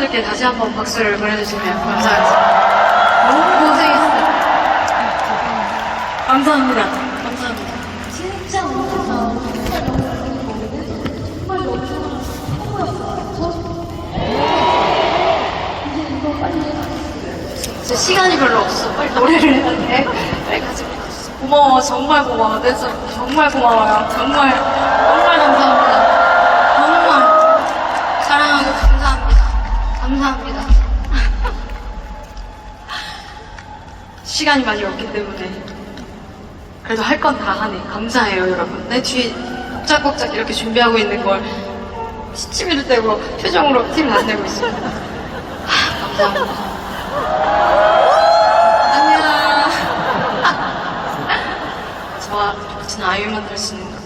분들께 다시 한번 박수를 보내주시면 감사하겠습니다. 너무 고생했어요. 감사합니다. 감사합니다. 시간이 별로 없어. 빨리 노래를 해야 돼. 빨리 가지 마. 고마워. 정말 고마워. 내진 정말 고마워요. 정말, 정말 감사합니다. 감사합니다. 시간이 많이 없기 때문에 그래도 할 건 다 하네. 감사해요, 여러분. 내 뒤에 꼼짝꼼짝 이렇게 준비하고 있는 걸 시치미를 떼고 표정으로 티를 안 내고 있어요. 하, 감사합니다. 안녕. 저, 저는 아이유 만들 수 있는 거.